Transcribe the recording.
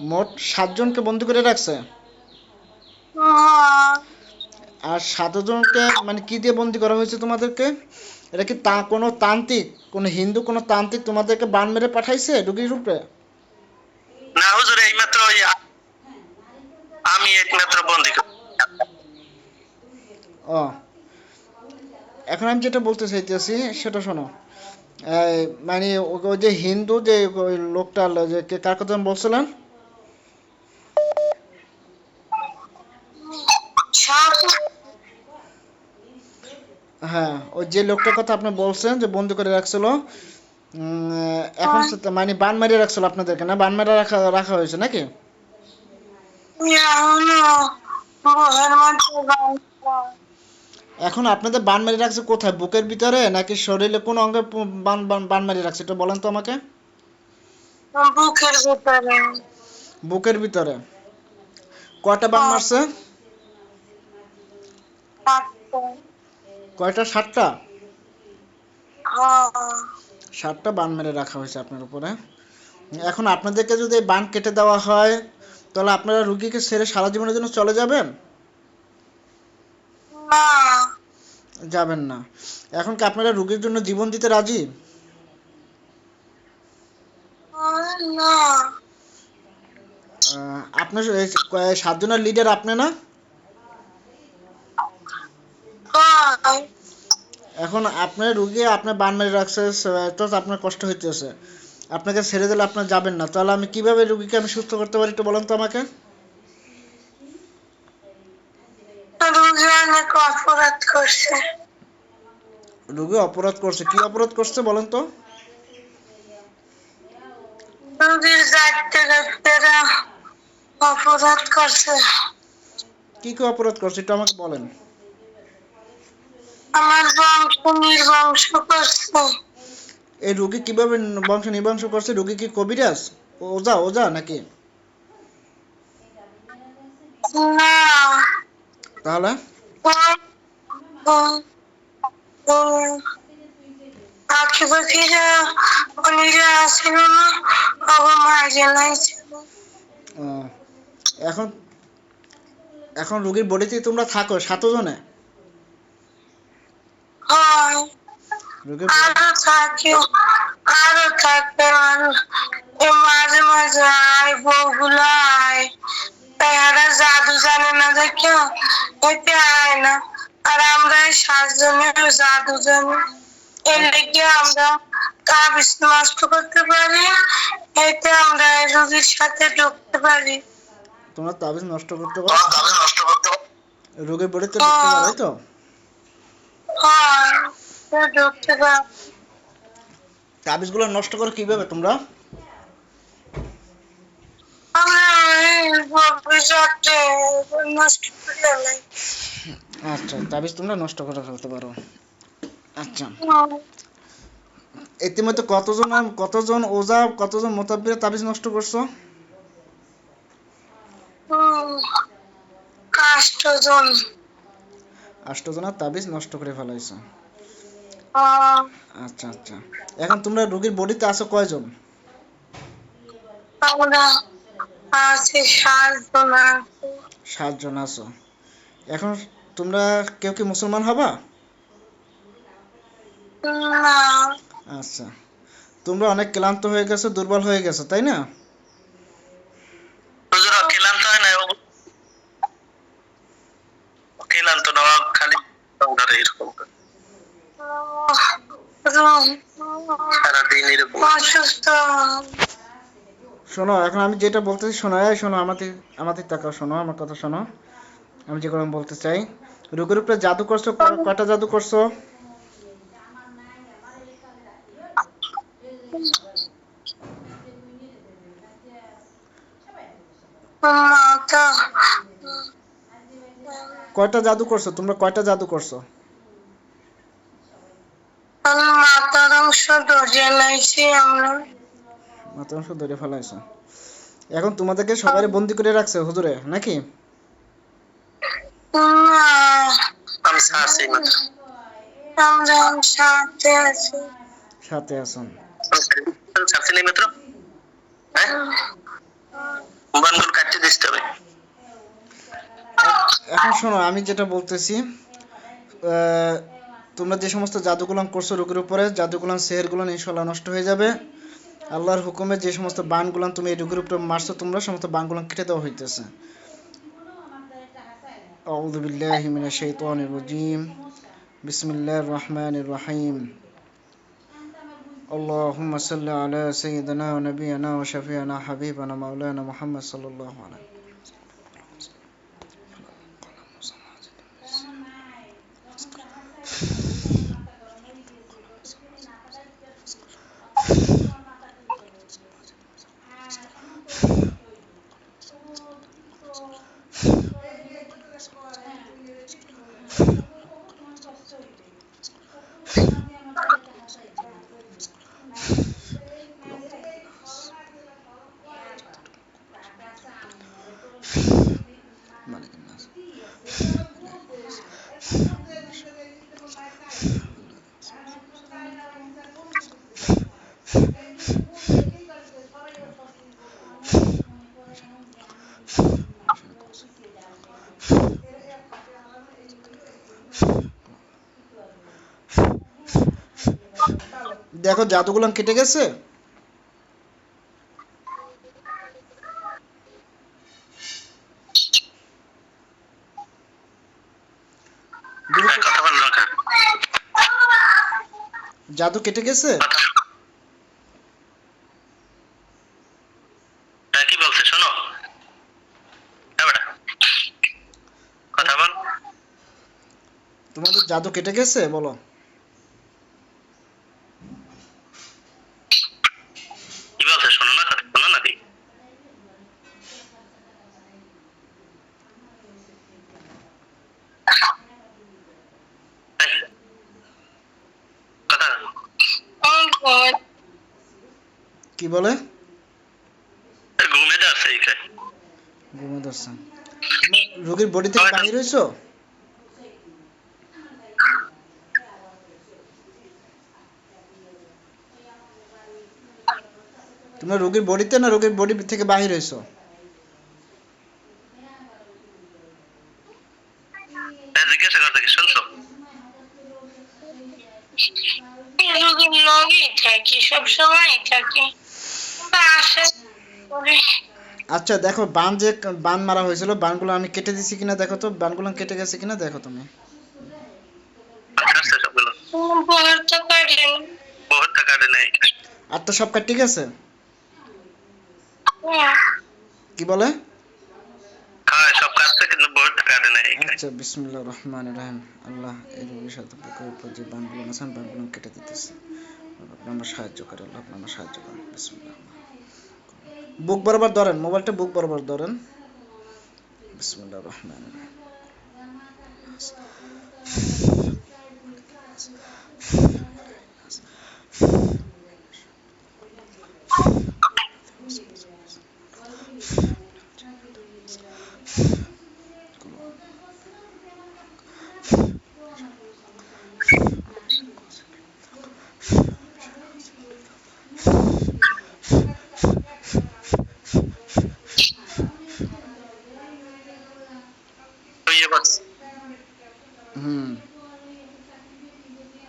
মোট সাতজনকে বন্দি করে রাখছে? হ্যাঁ, আর সাতজনকে মানে কি দিয়ে বন্দি করা হয়েছে তোমাদেরকে? এটা কি তা কোনো তান্ত্রিক কোনো হিন্দু কোনো তান্ত্রিক তোমাদেরকে বান মেরে পাঠাইছে রুগীর রূপে? না হুজুর এইমাত্র ওই আ- আমি একমাত্র বন্দি করি। ও। এখন আমি যেটা বলতে চাইতেছি সেটা শোনো। এই, মানে ওই যে হিন্দু যে লোকটা যে কার কথা বলছিলেন? হ্যাঁ ওই যে লোকটার কথা আপনি বলছেন যে বন্দি করে রাখছিল উম, এখন মানে বান মারিয়ে রাখছিল আপনাদেরকে না? বান মারা রাখা রাখা হয়েছে নাকি? বাঁধা। এখন আপনাদের বান মারিয়ে রাখছে কোথায়? বুকের ভিতরে নাকি শরীরে কোন অঙ্গে বান বান মারিয়ে রাখছে? এটা বলেন তো আমাকে। বুকের ভিতরে। বুকের ভিতরে। কয়টা বান মারছে? সাতটা। কয়টা? সাতটা? হ্যাঁ, সাতটা বান মেরে রাখা হয়েছে আপনার উপরে। এখন আপনাদেরকে যদি বান কেটে দেওয়া হয় তাহলে আপনারা রুগীকে ছেড়ে সারা জীবনের জন্য চলে যাবেন না যাবেন না। এখন কি আপনারা রুগীর জন্য জীবন দিতে রাজি? আপনার সাতজনের লিডার আপনি না? এখন আপনার রুগী আপনার বান মেরে রাখছে তো আপনার কষ্ট হইতেছে। আপনাকে ছেড়ে দিলে আপনার যাবেন না। তাহলে আমি কীভাবে রুগীকে আমি সুস্থ করতে পারি একটু বলেন তো আমাকে। করছে। রুগী অপরাধ করছে। কি অপরাধ করছে বলেন তো? রোগীর দায়িত্ব অপরাধ করছে। কি কি অপরাধ করছে আমাকে বলেন। আমার বংশ নির্বংশ করছে। এই রুগী কীভাবে বংশ নিবংশ করছে? রুগী কি কবিরাজ? ওজা ওজা নাকি? না। তাহলে? আসিল না বাবা মাঝে লাইছিল এখন এখন রুগীর বডিতে তোমরা থাকো হয়। রুগীর আরও থাকে আরও মাঝে মাঝে আয় বউগুলো আয়। তারা জাদু জানে না দেখো এতে আয় না। আর আমরা সাতজনের এর লেগে আমরা তাবিজ নষ্ট করতে পারি? এতে আমরা রোগীর সাথে ঢুকতে পারি। তোমরা তাবিজ নষ্ট করতে পারো। রোগীর বডিতে ঢুকতে পারো তাই তো? হয় ঢুকতে পারি। তাবিজগুলো নষ্ট করো কীভাবে তোমরা? আমরা নষ্ট করে আচ্ছা তাবিজ তোমরা নষ্ট করে ফেলতে পারো। আচ্ছা। ইতিমধ্যে কতজন কতজন ওজা কতজন মোতাব্বির তাবিজ নষ্ট করছ? কাষ্টজন আষ্টজনের তাবিজ নষ্ট করে ফেলাইছো। আচ্ছা আচ্ছা। এখন তোমরা রোগীর বডিতে আছো কয়জন? আমরা আছি সাতজন আছি। সাতজন আছো। এখন তোমরা কেউ কি মুসলমান হবা? আচ্ছা। তোমরা অনেক ক্লান্ত হয়ে গেছো দুর্বল হয়ে গেছো তাই না? হয় শোনো এখন আমি যেটা বলতেছি শোনো এই শোনো আমাদের আমাদের তাকাও শোনো আমার কথা শোনো। আমি যেগুলো বলতে চাই। রোগের উপরে জাদু করছ? কয়টা জাদু করছ? কয়টা জাদু করছ? তোমরা কয়টা জাদু করছ? মাথার অংশ ধরে লাইছি আমরা। অংশ ধরে ফেলাইছো। এখন তোমাদেরকে সবাই বন্দি করে রাখছে হুজুরে নাকি? সাথে সাথে নেই মাত্র? এখন শোনো আমি যেটা বলতেছি তোমরা যে সমস্ত জাদুগুলাম করছ রোগের উপরে জাদুগুলাম সেহেরগুলাম ইনশাল্লাহ নষ্ট হয়ে যাবে। আল্লাহর হুকুমে যে সমস্ত বানগুলাম তুমি এই রোগের উপরে মারছো তোমরা সমস্ত বানগুলাম কেটে দেওয়া হইতেছে। أعوذ بالله من الشيطان الرجيم. بسم الله الرحمن الرحيم. اللهم صل على سيدنا ونبينا وشفيعنا حبيبنا مولانا محمد صلى الله عليه مالك দেখো জাদুগুলাম কেটে গেছে? জাদু কেটে গেছে? তোমাদের জাদু কেটে গেছে? বলো কি বলছে শোনো না কথা শোনো নাকি এই, কথা কি বলে? ঘুমে যাচ্ছে ঘুমে ধরছে। রোগীর বডি থেকে বাহির হয়েছো? তোমরা রোগীর বডিতে না রোগীর বডি থেকে বাহির হয়েছো? এই জিজ্ঞাসা করতে কি শুনছো? রোগীর থাকি সবসময় থাকি বাসা করে আচ্ছা দেখো, বান যে বান মারা হয়েছিল, বানগুলো আমি কেটে দিছি কিনা দেখো তো। বানগুলো কেটে গেছে কিনা দেখো তুমি। আর তো সব কাট ঠিক আছে কি বলে? আচ্ছা রহমান রহিম। আল্লাহ এই কেটে দিতেছে। আপনি আমার সাহায্য করে, আল্লাহ আপনি আমার সাহায্য করেন বুক বরাবর ধরেন মোবাইলটা বুক বরাবর ধরেন। রহমান রহিম।